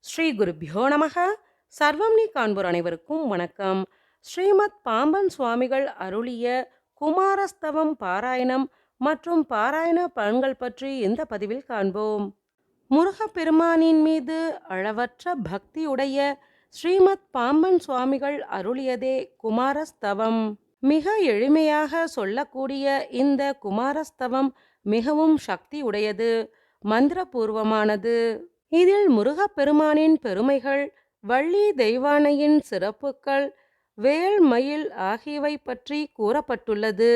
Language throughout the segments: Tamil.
ஸ்ரீ குருபியோ நமக. சர்வம் நீ காண்போர் அனைவருக்கும் வணக்கம். ஸ்ரீமத் பாம்பன் சுவாமிகள் அருளிய குமாரஸ்தவம் பாராயணம் மற்றும் பாராயண பலன்கள் பற்றி இந்த பதிவில் காண்போம். முருகப்பெருமானின் மீது அளவற்ற பக்தியுடைய ஸ்ரீமத் பாம்பன் சுவாமிகள் அருளியதே குமாரஸ்தவம். மிக எளிமையாக சொல்லக்கூடிய இந்த குமாரஸ்தவம் மிகவும் சக்தி உடையது மந்திரபூர்வமானது. இதில் முருகப்பெருமானின் பெருமைகள் வள்ளி தெய்வானையின் சிறப்புகள் வேல் மயில் ஆகியவை பற்றி கூறப்பட்டுள்ளது.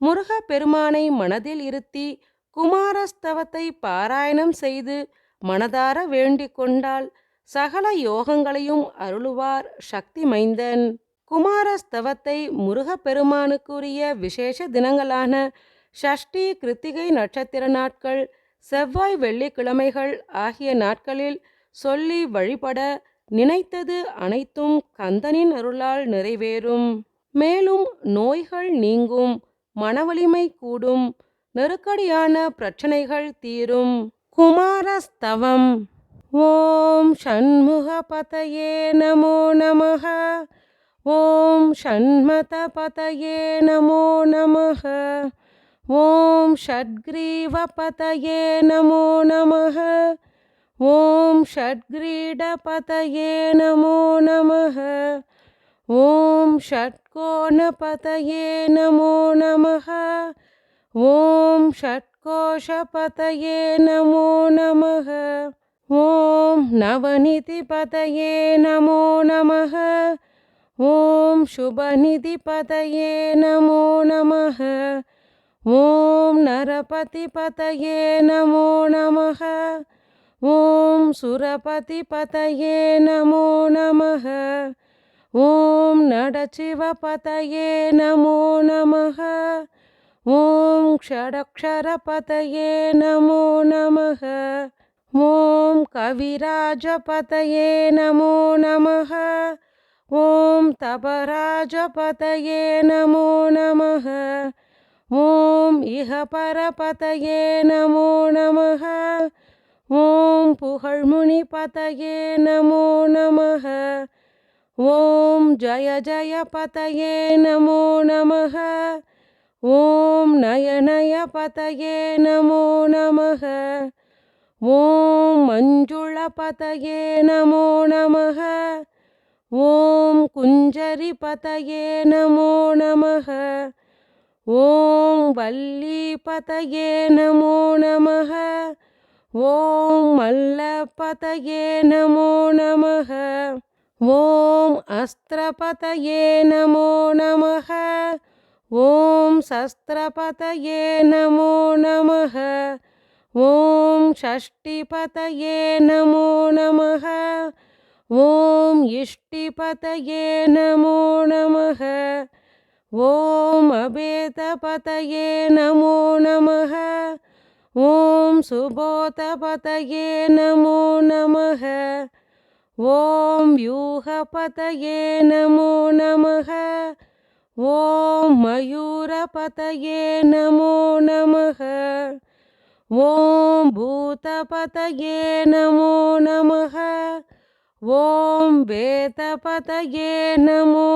முருகப்பெருமானை மனதில் இருத்தி குமாரஸ்தவத்தை பாராயணம் செய்து மனதார வேண்டிக் கொண்டால் சகல யோகங்களையும் அருளுவார் சக்தி மைந்தன். குமாரஸ்தவத்தை முருகப்பெருமானுக்குரிய விசேஷ தினங்களான ஷஷ்டி கிருத்திகை நட்சத்திர நாட்கள் செவ்வாய் வெள்ளிக்கிழமைகள் ஆகிய நாட்களில் சொல்லி வழிபட நினைத்தது அனைத்தும் கந்தனின் அருளால் நிறைவேறும். மேலும் நோய்கள் நீங்கும் மனவலிமை கூடும் நெருக்கடியான பிரச்சனைகள் தீரும். குமாரஸ்தவம். ஓம் ஷண்முகபதயே நமோ நமக. ஓம் ஷண்மதபதயே நமோ நமக. ஓம் ஷட்கிரீவபதயே நமோ நமः ஓம் ஷட்கிரீடபதயே நமோ நமः ஓம் ஷட்கோணபதயே நமோ நமः ஓம் ஷட்கோஷபதயே நமோ நமः ஓம் நவநிதிபதயே நமோ நமः ஓம் சுபநிதிபதயே நமோ நமः ஓம் நரபதிபதயே நமோ நமः ஓம் சுரபதிபதயே நமோ நமः ஓம் நடச்சிவபதயே நமோ நமः ஓம் ஷடக்ஷரபதயே நமோ நமः ஓம் கவிராஜபதயே நமோ நமः ஓம் தபராஜபதயே நமோ நமः ஓம் இஹ பரபதயே நமோ நமः ஓம் புகழ்முனி பதயே நமோ நமः ஓம் ஜய ஜய பதயே நமோ நமः ஓம் நயநய பதயே நமோ நமः ஓம் மஞ்சுள பதயே நமோ நமः ஓம் குஞ்சரி பதயே நமோ நமக ஓம் வல்லிபதயே நமோ நமः ஓம் மல்ல மல்லபதயே நமோ நமः ஓம் அஸ்திரபதயே நமோ நமः ஓம் சஸ்திரபதயே நமோ நமः ஓம் ஷஷ்டிபதயே நமோ நமः ஓம் இஷ்டிபதயே நமோ நமः ஓம் அபேதபதயே நமோ நமः ஓம் சுபோதபதயே நமோ நமः ஓம் யூகபதயே நமோ நமः ஓம் மயூரபதயே நமோ நமः ஓம் பூதபதயே நமோ நமः ஓம் வேதபதயே நமோ நமः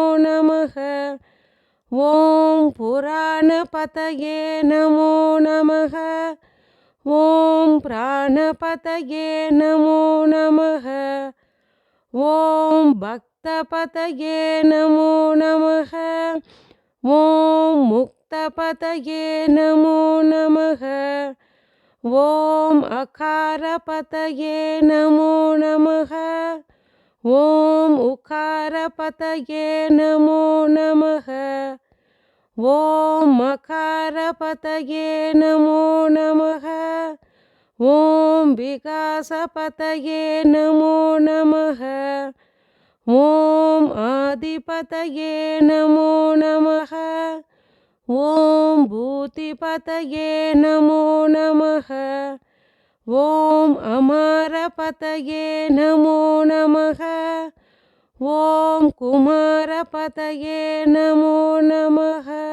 ஓம் புராணபதயே நமோ நமக. ஓம் பிராணபதயே நமோ நமக. ஓம் பக்தபதயே நமோ நமக. ஓம் முக்தபதயே நமோ நமக. ஓம் அகாரபதயே நமோ நமக. ஓம் உகாரபதயே நமோ நமः ஓம் மகாரபதயே நமோ நமः ஓம் விகாசபதயே நமோ நமः ஓம் ஆதிபதயே நமோ நமः ஓம் பூதிபதயே நமோ நமः ஓம் அமாரபதயே நமோ நமः ஓம் குமார குமாரபதயே நமோ நமः